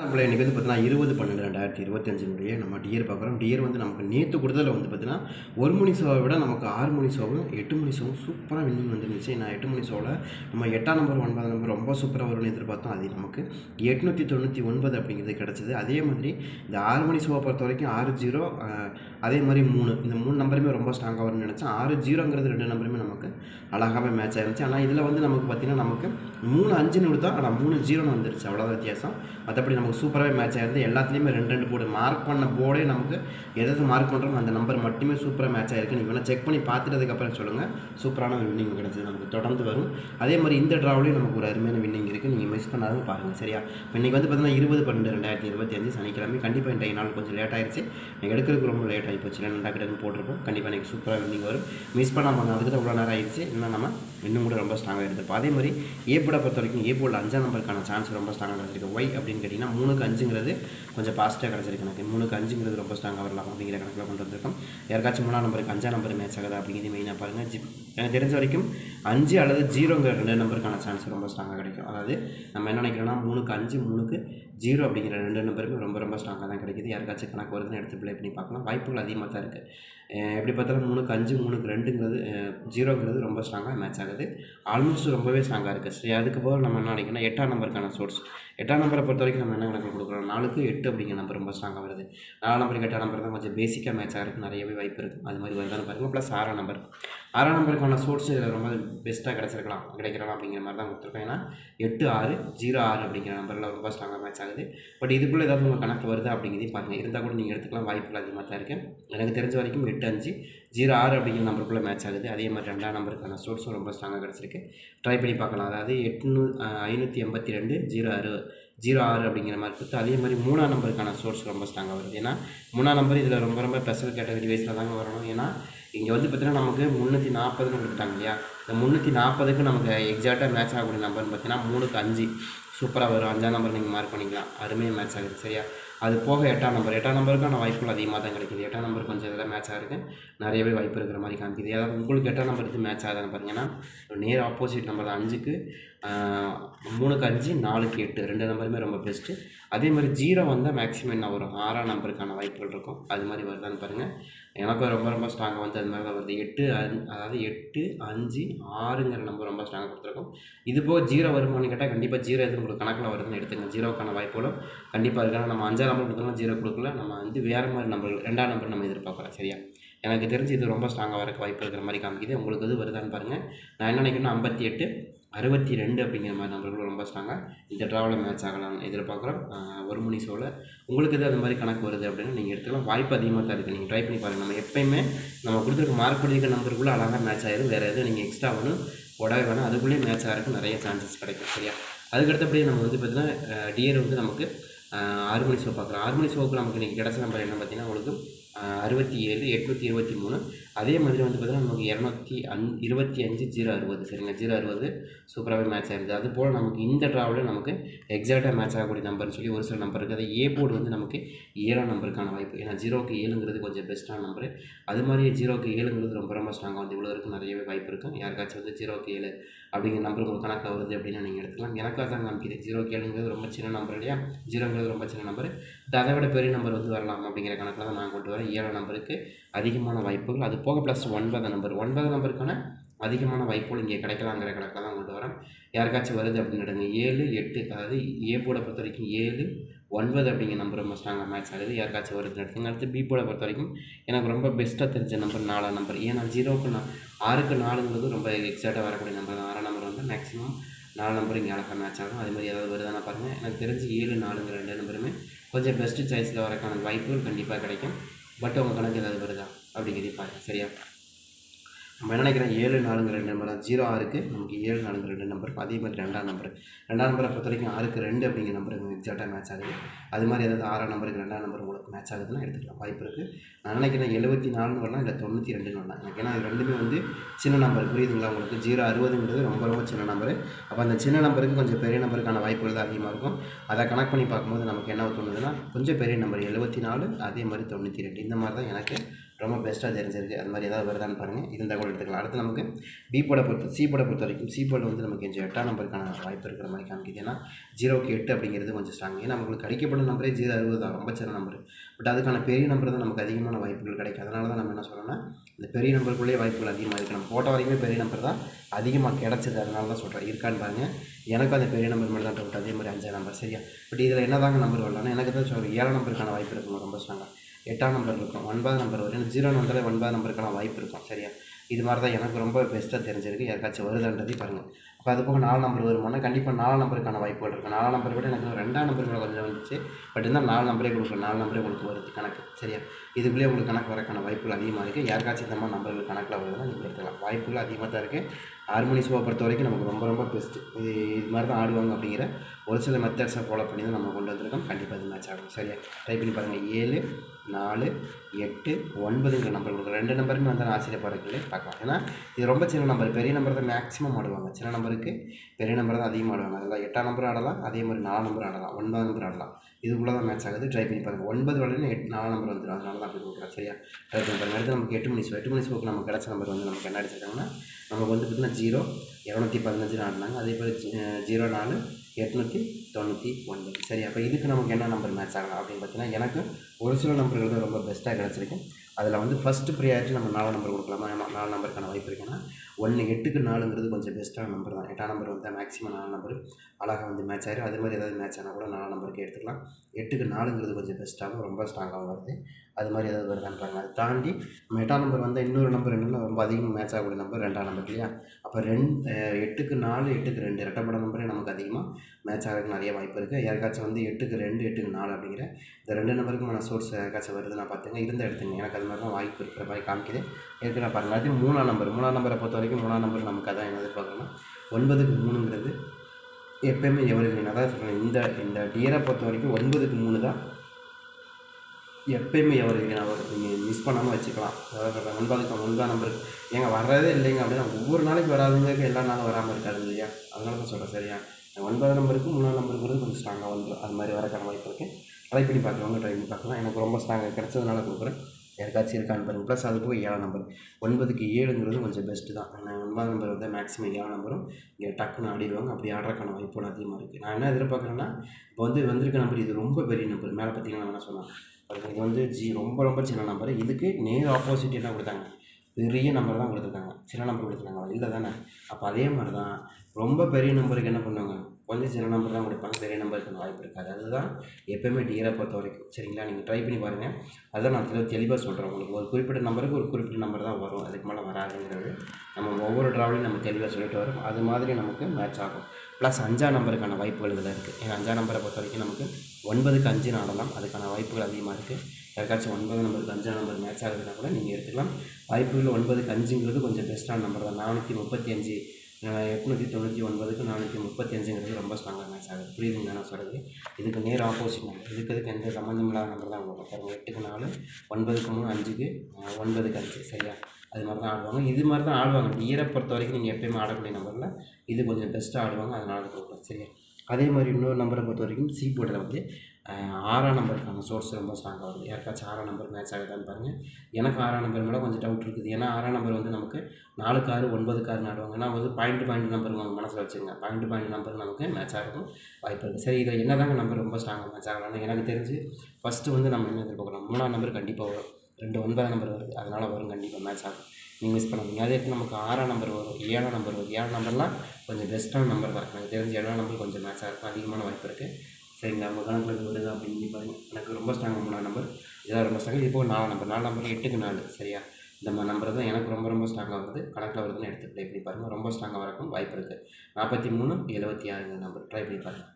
நம்மள இன்றைக்கி வந்து பார்த்தீங்கன்னா இருபது பன்னெண்டு ரெண்டாயிரத்தி இருபத்தஞ்சினுடைய நம்ம டியர் பார்க்குறோம். டியர் வந்து நமக்கு நேற்று கொடுத்ததில் வந்து பார்த்தீங்கன்னா ஒரு மணி ஷோவை விட நமக்கு ஆறு மணி ஷோவும் எட்டு மணி ஷோவும் சூப்பராக வின்னிங் வந்துருந்துச்சு. நான் எட்டு மணி ஷோவில் நம்ம எட்டாம் நம்பர் ஒன்பதாம் நம்பர் ரொம்ப சூப்பராக வரும்னு எதிர்பார்த்தோம். அது நமக்கு எட்நூற்றி தொண்ணூற்றி ஒன்பது அப்படிங்கிறது கிடச்சிது. அதே மாதிரி இந்த ஆறு மணி ஷோவை பொறுத்த வரைக்கும் ஆறு ஜீரோ அதே மாதிரி மூணு. இந்த மூணு நம்பருமே ரொம்ப ஸ்ட்ராங்காக வரும்னு நினச்சேன். ஆறு ஜீரோங்கிறது ரெண்டு நம்பருமே நமக்கு அழகாகவே மேட்ச் ஆயிருந்துச்சு. ஆனால் இதில் வந்து நமக்கு பார்த்திங்கன்னா நமக்கு மூணு அஞ்சுன்னு கொடுத்தோம் ஆனால் மூணு ஜீரோன்னு வந்துருச்சு. அவ்வளோதான் வித்தியாசம். மற்றபடி நமக்கு சூப்பராகவே மேட்ச் ஆகிடுது எல்லாத்துலேயுமே ரெண்டு ரெண்டு போர்டு மார்க் பண்ண போர்டே நமக்கு எதாவது மார்க் பண்ணுறோம் அந்த நம்பர் மட்டுமே சூப்பராக மேட்ச் ஆயிருக்கு நீங்கள் வேணால் செக் பண்ணி பார்த்துட்டதுக்கப்புறம் சொல்லுங்கள் சூப்பரான வின்னிங் கிடச்சிது நமக்கு. தொடர்ந்து வரும். அதே மாதிரி இந்த ட்ராவிலையும் நமக்கு ஒரு அருமையான வின்னிங் இருக்குது நீங்கள் மிஸ் பண்ணாலும் பாருங்கள் சரியா? இப்போ இன்றைக்கி வந்து பார்த்தீங்கன்னா இருபது பன்னெண்டு ரெண்டாயிரத்தி இருபத்தி அஞ்சு சனிக்கிழமை. கண்டிப்பாக இன்றைய நாள் கொஞ்சம் லேட் ஆயிடுச்சு எனக்கு எடுக்கிறதுக்கு ரொம்ப லேட் ஆகி போச்சு. ரெண்டா கிட்ட போட்டிருப்போம். கண்டிப்பாக எனக்கு சூப்பராக வின்னிங் வரும். மிஸ் பண்ணாமல் அதுக்கு தான் இவ்வளோ நேரம் ஆயிடுச்சு. இன்னும் நம்ம இன்னும் கூட ரொம்ப ஸ்ட்ராங்காக எடுத்துப்போம். அதே மாதிரி ஏ போட பொறுத்த வரைக்கும் ஏ போர்டில் அஞ்சாம் நம்பருக்கான சான்ஸ் ரொம்ப ஸ்ட்ராங்காக கிடச்சிருக்கு. ஒய் அப்படின்னு கேட்டிங்கன்னா மூணுக்கு அஞ்சுங்கிறது கொஞ்சம் பாசிட்டிவாக கிடச்சிருக்கு எனக்கு. மூணுக்கு அஞ்சுங்கிறது ரொம்ப ஸ்ட்ராங்காக வரலாம் அப்படிங்கிற கணக்கில் கொண்டு வந்திருக்கோம். யாருக்காச்சும் மூணாம் நம்பருக்கு அஞ்சாம் நம்பர் மேட்ச் ஆகுது அப்படிங்கிறது மெயினாக பாருங்கள் ஜிப் எனக்கு தெரிஞ்ச வரைக்கும் அஞ்சு அல்லது ஜீரோங்கிற ரெண்டு நம்பருக்கான சான்ஸ் ரொம்ப ஸ்ட்ராங்காக கிடைக்கும். அதாவது நம்ம என்ன நினைக்கிறோம்னா மூணுக்கு அஞ்சு மூணுக்கு ஜீரோ அப்படிங்கிற ரெண்டு நம்பருமே ரொம்ப ரொம்ப ஸ்ட்ராங்காக தான் கிடைக்குது. யாருக்காச்சும் கணக்கு வருதுன்னு எடுத்து ப்ளே பண்ணி பார்க்கலாம். வாய்ப்புகள் அதிகமாக தான் இருக்குது எப்படி பார்த்தாலும் மூணுக்கு அஞ்சு மூணுக்கு ரெண்டுங்கிறது ஜீரோங்கிறது ரொம்ப ஸ்ட்ராங்காக மேட்ச் ஆகுது. ஆல்மோஸ்ட் ரொம்பவே ஸ்ட்ராங்காக இருக்குது சரி அதுக்கு போக நம்ம என்ன நினைக்கணும் எட்டாம் நம்பருக்கான சோர்ஸ் எட்டாம் நம்பரை பொறுத்த வரைக்கும் நம்ம என்ன கணக்கு கொடுக்குறோம் நாலுக்கு எட்டு அப்படிங்கிற நம்பர் ரொம்ப ஸ்ட்ராங்காக வருது. நாலாம் நம்பருக்கு எட்டாம் நம்பர் தான் கொஞ்சம் பேசிக்காக மேட்ச் ஆகிறதுக்கு நிறையவே வாய்ப்பு இருக்குது அது மாதிரி வருதான்னு பாருங்கள் ப்ளஸ் ஆறாம் நம்பர். ஆறாம் அதுக்கான சோர்ஸ் இதில் ரொம்ப பெஸ்ட்டாக கிடச்சிருக்கலாம். கிடைக்கலாம் அப்படிங்கிற மாதிரி தான் கொடுத்துருக்கோம். ஏன்னா எட்டு ஆறு ஜீரோ ஆறு அப்படிங்கிற நம்பரில் ரொம்ப ஸ்ட்ராங்காக மேட்ச் ஆகுது. பட் இதுக்குள்ளே ஏதாவது உங்கள் கணக்கு வருதா அப்படிங்கிறதையும் பாருங்கள் இருந்தால் கூட நீங்கள் எடுத்துக்கலாம். வாய்ப்புகள் அதிகமாக தான் இருக்குது எனக்கு தெரிஞ்ச வரைக்கும் எட்டு அஞ்சு ஜீரோ ஆறு அப்படிங்கிற நம்பருக்குள்ளே மேட்ச் ஆகுது. அதே மாதிரி ரெண்டாம் நம்பருக்கான சோர்ஸும் ரொம்ப ஸ்ட்ராங்காக கிடச்சிருக்கு. ட்ரை பண்ணி பார்க்கலாம். அதாவது எட்நூ ஐநூற்றி எண்பத்தி ரெண்டு ஜீரோ ஆறு ஜீரோ ஆறு அப்படிங்கிற மாதிரி கொடுத்து அதே மாதிரி மூணாம் நம்பருக்கான சோர்ஸ் ரொம்ப ஸ்ட்ராங்காக வருது. ஏன்னா மூணாம் நம்பர் இதில் ரொம்ப ரொம்ப ஸ்பெஷல் கேட்டகரி வைஸில் தாங்க வரணும். ஏன்னா இங்கே வந்து பார்த்தீங்கன்னா நமக்கு முந்நூற்றி நாற்பதுன்னு கொடுத்துட்டாங்க இல்லையா? இந்த முந்நூற்றி நாற்பதுக்கு நமக்கு எக்ஸாக்டாக மேட்ச் ஆகக்கூடிய நம்பர்னு பார்த்தீங்கன்னா மூணுக்கு அஞ்சு. சூப்பராக வரும். அஞ்சாம் நம்பர் நீங்கள் மார்க் பண்ணிக்கலாம். அருமையாக மேட்ச் ஆகுது. சரியா? அது போக எட்டாம் நம்பர் எட்டாம் நம்பருக்கான வாய்ப்புகள் அதிகமாக தான் கிடைக்குது. எட்டாம் நம்பர் கொஞ்சம் இதெல்லாம் மேட்ச் ஆகிருக்கு நிறையவே வாய்ப்பு இருக்கிற மாதிரி காமிக்குது. ஏதாவது உங்களுக்கு எட்டாம் நம்பர் மேட்ச் ஆகுதுன்னு பார்த்தீங்கன்னா நேர் ஆப்போசிட் நம்பர் தான். அஞ்சுக்கு மூணுக்கு அஞ்சு நாலுக்கு எட்டு. ரெண்டு நம்பருமே ரொம்ப பெஸ்ட்டு அதே மாதிரி ஜீரோ வந்தால் மேக்ஸிமம் என்ன வரும்? ஆறாம் நம்பருக்கான வாய்ப்புகள் இருக்கும். அது மாதிரி வருதான்னு பாருங்கள் எனக்கும் ரொம்ப ரொம்ப ஸ்ட்ராங்காக வந்து அது மாதிரி தான் வருது. எட்டு அஞ்சு அதாவது எட்டு அஞ்சு ஆறுங்கிற நம்பர் ரொம்ப ஸ்ட்ராங்காக கொடுத்துருக்கோம். இது போக ஜீரோ வருமானு கேட்டால் கண்டிப்பாக ஜீரோ எதுவும் உங்களுக்கு கணக்கில் வருதுன்னு எடுத்துங்க ஜீரோக்கான வாய்ப்புகளும் கண்டிப்பாக இருக்காங்க நம்ம அஞ்சாம் நம்பர் கொடுத்தோம்னா ஜீரோ கொடுக்கல. நம்ம வந்து வேறு மாதிரி நம்பர் ரெண்டாம் நம்பர் நம்ம எதிர்பார்க்குறோம். சரியா? எனக்கு தெரிஞ்சு இது ரொம்ப ஸ்ட்ராங்காக வரக்கு வாய்ப்பு இருக்கிற மாதிரி காமிக்குது. உங்களுக்கு இது வருதான்னு பாருங்கள் நான் என்ன நினைக்கிறேன்னா ஐம்பத்தி எட்டு அறுபத்தி ரெண்டு அப்படிங்கிற மாதிரி நம்பர்கள் ரொம்ப ஸ்ட்ராங்காக இந்த ட்ராவலில் மேட்ச் ஆகலாம் எதிர்பார்க்குறோம். ஒரு மணி ஷோவில் உங்களுக்கு எது அது மாதிரி கணக்கு வருது அப்படின்னு நீங்கள் எடுத்துக்கலாம். வாய்ப்பு அதிகமாக தான் இருக்குது நீங்கள் ட்ரை பண்ணி பாருங்கள் நம்ம எப்பயுமே நம்ம கொடுத்துருக்க மார்க் பண்ணியிருக்க நம்பருக்குள்ளே அழகாக மேட்ச் ஆயிடும் வேறு எதுவும் நீங்கள் எக்ஸ்ட்ரா ஒன்றும் உடவே வேணாம் அதுக்குள்ளேயே மேட்ச் ஆகிறதுக்கு நிறைய சான்சஸ் கிடைக்கும். சரியா? அதுக்கடுத்தபடியே நம்ம வந்து பார்த்தீங்கன்னா டியர் வந்து நமக்கு ஆறு மணி ஷோ பார்க்குறோம் ஆறு மணி ஷோவுக்கு நமக்கு இன்றைக்கி கிடச்ச நம்பர் என்ன பார்த்தீங்கன்னா உங்களுக்கு அறுபத்தி ஏழு எட்நூற்றி இருபத்தி மூணு அதே மாதிரி வந்து பார்த்தீங்கன்னா நமக்கு இரநூத்தி அஞ் இருபத்தி அஞ்சு ஜீரோ அறுபது. சரிங்களா? ஜீரோ அறுபது. சூப்பராகவே மேட்ச் ஆகிருது அது போல் நமக்கு இந்த ட்ராவலில் நமக்கு எக்ஸாக்டாக மேட்ச் ஆகக்கூடிய நம்பர்னு சொல்லி ஒரு சில நம்பர் இருக்குது அது ஏ போர்டு வந்து நமக்கு ஏழாம் நம்பருக்கான வாய்ப்பு. ஏன்னா ஜீரோக்கு ஏழுங்கிறது கொஞ்சம் பெஸ்ட்டான நம்பர் அது மாதிரி ஜீரோக்கு ஏழுங்கிறது ரொம்ப ரொம்ப ஸ்ட்ராங்காக வந்து இவ்வளோ நிறையவே வாய்ப்பு இருக்கும் யாருக்காச்சும் வந்து ஜீரோக்கு ஏழு அப்படிங்கிற நம்பர் உங்களுக்கு கணக்காக வருது அப்படின்னா நீங்கள் எடுத்துக்கலாம். எனக்காக தான் காமிக்குது. ஜீரோ ஏழுங்கிறது ரொம்ப சின்ன நம்பர் இல்லையா? ஜீரோங்கிறது ரொம்ப சின்ன நம்பர் அதை விட பெரிய நம்பர் வந்து வரலாம் அப்படிங்கிற கணக்கில் தான் நான் கொண்டு வரேன். ஏழாம் நம்பருக்கு அதிகமான வாய்ப்புகள். அது போக ப்ளஸ் ஒன்பது நம்பர் ஒன்பது நம்பருக்கான அதிகமான வாய்ப்புகள் இங்கே கிடைக்கலாங்கிற கணக்கில் தான் கொண்டு வரேன் யாருக்காச்சும் வருது அப்படின்னு எடுங்க ஏழு எட்டு அதாவது ஏ போட பொறுத்த வரைக்கும் ஏழு ஒன்பது அப்படிங்கிற நம்பர் ரொம்ப ஸ்ட்ராங்காக மேட்ச் ஆகுது. யாருக்காச்சும் வருதுன்னு எடுத்துங்க அடுத்து பி போட பொறுத்த வரைக்கும் எனக்கு ரொம்ப பெஸ்ட்டாக தெரிஞ்ச நம்பர் நாலாம் நம்பர் ஏன்னா ஜீரோக்கு நான் ஆறுக்கு நாலுங்கிறது ரொம்ப எக்ஸாக்டாக வரக்கூடிய நம்பர் தான். ஆறாம் நம்பர் வந்து மேக்ஸிமம் நாலு நம்பர் இங்கே அழகாக மேட்ச் ஆகும் அதே மாதிரி ஏதாவது வருதானா பாருங்கள் எனக்கு தெரிஞ்சு ஏழு நாலுங்கிற ரெண்டு நம்பருமே கொஞ்சம் பெஸ்ட்டு சாய்ஸில் வரக்கான வாய்ப்புகள் கண்டிப்பாக கிடைக்கும். பட் உங்கள் கணக்கு ஏதாவது வருதா? அப்படிங்கிறதையும் பாருங்கள் சரியா? நம்ம என்ன நினைக்கிறேன் ஏழு நாலுங்கிற ரெண்டு நம்பர் ஜீரோ ஆறுக்கு நமக்கு ஏழு நாலுங்கிற ரெண்டு நம்பர் அதே மாதிரி ரெண்டாம் நம்பர் ரெண்டாம் நம்பரை பொறுத்த வரைக்கும் ஆறுக்கு ரெண்டு அப்படிங்கிற நம்பர் எக்ஸாக்டாக மேட்ச் ஆகுது. அது மாதிரி ஏதாவது ஆறாம் நம்பருக்கு ரெண்டாம் நம்பர் உங்களுக்கு மேட்ச் ஆகுதுன்னா எடுத்துக்கலாம். வாய்ப்பு இருக்குது நான் நினைக்கிறேன்? எழுபத்தி நாலுன்னு வரலாம். இல்லை தொண்ணூற்றி ரெண்டுன்னு வரலாம். எனக்கு ஏன்னா அது ரெண்டுமே வந்து சின்ன நம்பர் புரியுதுங்களா உங்களுக்கு? ஜீரோ அறுபதுங்கிறது ரொம்ப ரொம்ப சின்ன நம்பர் அப்போ அந்த சின்ன நம்பருக்கு கொஞ்சம் பெரிய நம்பருக்கான வாய்ப்புகள் தான் அதிகமாக இருக்கும். அதை கனெக்ட் பண்ணி பார்க்கும்போது நமக்கு என்ன தோணுதுன்னா கொஞ்சம் பெரிய நம்பர் எழுபத்தி நாலு அதே மாதிரி தொண்ணூற்றி ரெண்டு. இந்த மாதிரி தான் எனக்கு ரொம்ப பெஸ்ட்டாக தெரிஞ்சிருக்கு. அது மாதிரி ஏதாவது வருதான்னு பாருங்கள் இருந்தால் தகவல் எடுத்துக்கலாம். அடுத்து நமக்கு பி போட பொறுத்த சி போட பொறுத்த வரைக்கும் சி போட வந்து நமக்கு கொஞ்சம் எட்டாம் நம்பருக்கான வாய்ப்பு இருக்கிற மாதிரி காமிக்குது. ஏன்னா ஜீரோக்கு எட்டு அப்படிங்கிறது கொஞ்சம் ஸ்ட்ராங் ஏன்னா நம்மளுக்கு கிடைக்கப்படும் நம்பரே ஜீரோ அறுபது தான். ரொம்ப சின்ன நம்பர் பட் அதுக்கான பெரிய நம்பர் தான் நமக்கு அதிகமான வாய்ப்புகள் கிடைக்கும். அதனால தான் நம்ம என்ன சொல்லணும்னா இந்த பெரிய நம்பருக்குள்ளேயே வாய்ப்புகள் அதிகமாக இருக்குது நம்ம போட்ட வரைக்குமே பெரிய நம்பர் தான் அதிகமாக கிடச்சிது. அதனால தான் சொல்கிறேன் இருக்கான்னு பாருங்கள் எனக்கு அந்த பெரிய நம்பர் மட்டும் தான் டவுட் அதே மாதிரி அஞ்சாம் நம்பர் சரியா? பட் இதில் என்ன தாங்க நம்பர் வரலாம்னா எனக்கு தான் சொல்கிறேன் ஏழாம் நம்பருக்கான வாய்ப்பு இருக்கணும் ரொம்ப ஸ்ட்ராங்காக எட்டாம் நம்பர் இருக்கும். ஒன்பதாம் நம்பர் வரும் ஏன்னா ஜீரோ நம்பரில் ஒன்பதாம் நம்பருக்கான வாய்ப்பு இருக்கும். சரியா? இது மாதிரி தான் எனக்கு ரொம்ப பெஸ்ட்டாக தெரிஞ்சிருக்கு. யாருக்காச்சும் வருதுன்றதையும் பாருங்கள் அப்போ அது போக நாலு நம்பர் வருமானா கண்டிப்பாக நாலு நம்பருக்கான வாய்ப்புகள் இருக்குது நாலு நம்பர் விட எனக்கு ரெண்டாம் நம்பர் கூட கொஞ்சம் வந்துச்சு. பட் இருந்தால் நாலு நம்பரே கொடுக்கும் நாலு நம்பரே உங்களுக்கு வருது கணக்கு. சரியா? இதுக்குள்ளேயே உங்களுக்கு கணக்கு வரக்கான வாய்ப்புகள் அதிகமாக இருக்குது யாருக்காச்சும் இந்த மாதிரி நம்பர்கள் கணக்கில் வருதுன்னா நீங்கள் எடுத்துக்கலாம். வாய்ப்புகள் அதிகமாக தான் இருக்குது ஹார்மோனி ஷோவை பொறுத்த வரைக்கும் நமக்கு ரொம்ப ரொம்ப பெஸ்ட்டு இது இது மாதிரி தான் ஆடுவாங்க அப்படிங்கிற ஒரு சில மெத்தட்ஸை ஃபாலோ பண்ணி தான் நம்ம கொண்டு வந்திருக்கோம். கண்டிப்பாக இது மேட்ச் ஆகும். சரியா? ட்ரை பண்ணி பாருங்கள் ஏழு நாலு எட்டு ஒன்பதுங்கிற நம்பர் கொடுக்குறோம் ரெண்டு நம்பருமே வந்து ஆச்சரியப்படுறதுலே பார்க்கலாம். ஏன்னா இது ரொம்ப சின்ன நம்பர் பெரிய நம்பர் தான் மேக்ஸிமம் ஆடுவாங்க. சின்ன நம்பருக்கு பெரிய நம்பர் தான் அதிகமாக ஆடுவாங்க. அதில் எட்டாம் நம்பர் ஆடலாம். அதே மாதிரி நாலு நம்பர் ஆடலாம். ஒன்பது நம்பர் ஆடலாம். இதுக்குள்ளே தான் மேட்ச் ஆகுது. ட்ரை பண்ணி பாருங்கள் ஒன்பது வரையும் எட்டு நாலு நம்பர் வந்துடும் அதனால தான் அப்படி கொடுக்குறேன் சரியா? ட்ரை பண்ணி பாருங்கள் அடுத்து நமக்கு எட்டு மணி ஷோ எட்டு மணி ஷோக்கு நமக்கு கிடச்ச நம்பர் வந்து நமக்கு என்ன அடிச்சிருக்காங்கன்னா நமக்கு வந்து பார்த்திங்கன்னா ஜீரோ இரநூத்தி பதினஞ்சு நாடுனாங்க அதே போல் ஜீரோ நாலு எட்நூற்றி தொண்ணூற்றி ஒன்பது. சரி அப்போ இதுக்கு நமக்கு என்ன நம்பர் மேட்ச் ஆகலாம் அப்படின்னு பார்த்தீங்கன்னா எனக்கு ஒரு சில நம்பர்கள் தான் ரொம்ப பெஸ்ட்டாக கிடச்சிருக்கு. அதில் வந்து ஃபஸ்ட்டு ப்ரியாரிட்டி நம்ம நாலு நம்பர் கொடுக்கலாமா? நாலு நம்பருக்கான வாய்ப்பு இருக்குன்னா ஒன்று எட்டுக்கு நாலுங்கிறது கொஞ்சம் பெஸ்ட்டான நம்பர் தான். எட்டாம் நம்பர் வந்து மேக்ஸிமம் நாலு நம்பர் அழகாக வந்து மேட்ச் ஆயிரும். அதே மாதிரி ஏதாவது மேட்ச் ஆனால் கூட நாலு நம்பருக்கு எடுத்துக்கலாம். எட்டுக்கு நாலுங்கிறது கொஞ்சம் பெஸ்ட்டாகவும் ரொம்ப ஸ்ட்ராங்காகவும் வருது. அது மாதிரி ஏதாவது வருதான்னு பாருங்கள் அதை தாண்டி நம்ம எட்டாம் நம்பர் வந்தால் இன்னொரு நம்பர் என்னென்னா ரொம்ப அதிகமாக மேட்ச் ஆகக்கூடிய நம்பர் ரெண்டாம் நம்பர் இல்லையா? அப்போ ரெண்டு எட்டுக்கு நாலு எட்டுக்கு ரெண்டு இரட்டைப்பட நம்பரே நமக்கு அதிகமாக மேட்ச் ஆகிறதுக்கு நிறைய வாய்ப்பு இருக்குது யாருக்காச்சும் வந்து எட்டுக்கு ரெண்டு எட்டுக்கு நாலு அப்படிங்கிற இந்த ரெண்டு நம்பருக்குமான சோர்ஸ் யாருக்காச்சும் வருது நான் பார்த்துங்க. இருந்த எடுத்துங்க எனக்கு அது மாதிரி தான் வாய்ப்பு இருக்கிற மாதிரி காமிக்குது. ஏற்கனவே பாருங்கள் அது மூணாம் நம்பர் மூணாம் நம்பரை பொறுத்த வரைக்கும் மூணாம் நம்பர் நமக்கு அதான் என்ன பார்க்கணும் ஒன்பதுக்கு மூணுங்கிறது எப்போயுமே எவருக்கு அதான் சொல்கிறேன் இந்த இந்த டியரை பொறுத்த வரைக்கும் ஒன்பதுக்கு மூணு தான் எப்பயுமே அவருக்கு அவர் நீங்கள் மிஸ் பண்ணாமல் வச்சுக்கலாம். அதாவது ஒன்பதுக்கு ஒன்பதாம் நம்பருக்கு. ஏங்க வர்றதே இல்லைங்க அப்படின்னா ஒவ்வொரு நாளைக்கு வராதுங்க எல்லா நாளும் வராமல் இருக்காது இல்லையா? அதனால தான் சொல்கிறேன் சரியா? ஒன்பதாம் நம்பருக்கு மூணாம் நம்பருக்கு கொஞ்சம் ஸ்ட்ராங்காக வந்து அது மாதிரி வரக்கான வாய்ப்பு இருக்குது ட்ரை பண்ணி பார்க்கலாம் ட்ரை பண்ணி பார்க்கலாம். எனக்கு ரொம்ப ஸ்ட்ராங்காக கிடச்சதுனால கொடுக்குறேன். யாருக்காச்சும் இருக்கான்னு பாருங்கள் ப்ளஸ் அது போய் ஏழாம் நம்பர் ஒன்பதுக்கு ஏழுங்கிறது கொஞ்சம் பெஸ்ட்டு தான். நான் ஒன்பதாம் நம்பர் வந்து மேக்ஸிமம் ஏழாம் நம்பரும் இங்கே டக்குன்னு ஆடிடுவாங்க. அப்படி ஆடுறக்கான வாய்ப்புகள் அதிகமாக இருக்குது நான் என்ன எதிர்பார்க்குறேன்னா இப்போ வந்து வந்திருக்க நம்பர் இது ரொம்ப பெரிய நம்பர் மேலே பார்த்தீங்கன்னா என்ன சொன்னேன்? இது வந்து ஜி ரொம்ப ரொம்ப சின்ன நம்பர் இதுக்கு நேர் ஆப்போசிட் என்ன கொடுத்தாங்க? பெரிய நம்பர் தான் கொடுத்துருக்காங்க. சின்ன நம்பர் கொடுத்துருக்காங்களா இல்லை தானே? அப்போ அதே மாதிரி தான் ரொம்ப பெரிய நம்பருக்கு என்ன பண்ணுவாங்க? கொஞ்சம் சின்ன நம்பர் தான் கொடுப்பாங்க பெரிய நம்பருக்கு வாய்ப்பு இருக்காது. அதுதான் எப்போயுமே டியரை பொறுத்த வரைக்கும். சரிங்களா? நீங்கள் ட்ரை பண்ணி பாருங்கள் அதுதான் நான் தெளிவு தெளிவாக சொல்கிறேன் உங்களுக்கு. ஒரு குறிப்பிட்ட நம்பருக்கு ஒரு குறிப்பிட்ட நம்பர் தான் வரும். அதுக்கு மேலே வராதுங்கிறது நம்ம ஒவ்வொரு ட்ராவலையும் நம்ம தெளிவாக சொல்லிட்டு வரும். அது மாதிரி நமக்கு மேட்ச் ஆகும். ப்ளஸ் அஞ்சாம் நம்பருக்கான வாய்ப்புகள் இதில் இருக்குது ஏன்னா அஞ்சாம் நம்பரை பொறுத்த வரைக்கும் நமக்கு ஒன்பதுக்கு அஞ்சு நாடலாம். அதுக்கான வாய்ப்புகள் அதிகமாக இருக்குது யாருக்காச்சும் ஒன்பது நம்பருக்கு அஞ்சாம் நம்பர் மேட்ச் ஆகுதுன்னா கூட நீங்கள் எடுத்துக்கலாம். வாய்ப்புகள் ஒன்பதுக்கு அஞ்சுங்கிறது கொஞ்சம் பெஸ்ட்டான நம்பர் தான். நானூற்றி முப்பத்தி அஞ்சு எட்நூற்றி தொண்ணூற்றி ஒன்பதுக்கு நானூற்றி முப்பத்தி அஞ்சுங்கிறது ரொம்ப ஸ்ட்ராங்காக மேட்ச் ஆகுது புரியுதுங்க நான் சொல்கிறது இதுக்கு நேர் ஆப்போசிட் நம்பர் இதுக்கு இதுக்கு எந்த சம்மந்தம் இல்லாத நம்பர் தான் உங்களுக்கு பாருங்கள் எட்டுக்கு நாலு ஒன்பதுக்கு மூணு அஞ்சுக்கு ஒன்பதுக்கு அஞ்சு. சரியா? அது மாதிரி தான் ஆடுவாங்க. இது மாதிரி தான் ஆடுவாங்க. இயரை பொறுத்த வரைக்கும் நீங்கள் எப்பயுமே ஆடக்கூடிய நம்பரில் இது கொஞ்சம் பெஸ்ட்டாக ஆடுவாங்க. அதனால கொடுக்குறோம் சரியா? அதே மாதிரி இன்னொரு நம்பரை பொறுத்த வரைக்கும் சி போர்டில் வந்து ஆறாம் நம்பருக்கான சோர்ஸ் ரொம்ப ஸ்ட்ராங்காக வருது யாருக்காச்சும் ஆறாம் நம்பர் மேட்ச் ஆகுதான்னு பாருங்கள் எனக்கு ஆறாம் நம்பர் மேலே கொஞ்சம் டவுட் இருக்குது. ஏன்னா ஆறாம் நம்பர் வந்து நமக்கு நாலு காரு ஒன்பது கார் ஆடுவாங்க நான் வந்து பாயிண்ட் பாயிண்ட் நம்பர் நம்ம மனசில் வச்சுருங்க பாயிண்ட் பாயிண்ட் நம்பர் நமக்கு மேட்ச் ஆகும் வாய்ப்பு இருக்குது. சரி இதில் என்ன தாங்க நம்பர் ரொம்ப ஸ்ட்ராங்காக மேட்ச் ஆகலாம்னு எனக்கு தெரிஞ்சு ஃபஸ்ட்டு வந்து நம்ம என்ன எதிர்பார்க்கலாம்? மூணாம் நம்பர் கண்டிப்பாக வரும். ரெண்டு ஒன்பதாம் நம்பர் வருது. அதனால் வரும் கண்டிப்பாக மேட்ச் ஆகும். நீங்கள் மிஸ் பண்ணாதீங்க. அதே நமக்கு ஆறாம் நம்பர் வரும். ஏழாம் நம்பர் வரும். ஏழாம் நம்பர்லாம் கொஞ்சம் பெஸ்ட்டான நம்பர் தான். எனக்கு தெரிஞ்ச ஏழாம் நம்பர் கொஞ்சம் மேட்ச் இருக்கும் அதிகமான வாய்ப்பு இருக்குது சரி நம்ம கணக்கில் வருது அப்படின்னு பாருங்கள் எனக்கு ரொம்ப ஸ்ட்ராங்காக மூணாம் நம்பர் இதெல்லாம் ரொம்ப ஸ்ட்ராங் இப்போ நாலு நம்பர் நாலு நம்பர் எட்டுக்கு நாலு. சரியா? இந்த மாதிரி நம்பர் தான் எனக்கு ரொம்ப ரொம்ப ஸ்ட்ராங்காக வருது. கணக்கில் வருதுன்னு எடுத்து ப்ளே பண்ணி பாருங்கள் ரொம்ப ஸ்ட்ராங்காக வரக்கும் வாய்ப்பு இருக்குது நாற்பத்தி மூணு எழுபத்தி ஆறுங்கிற நம்பர் ட்ரை பண்ணி பாருங்கள்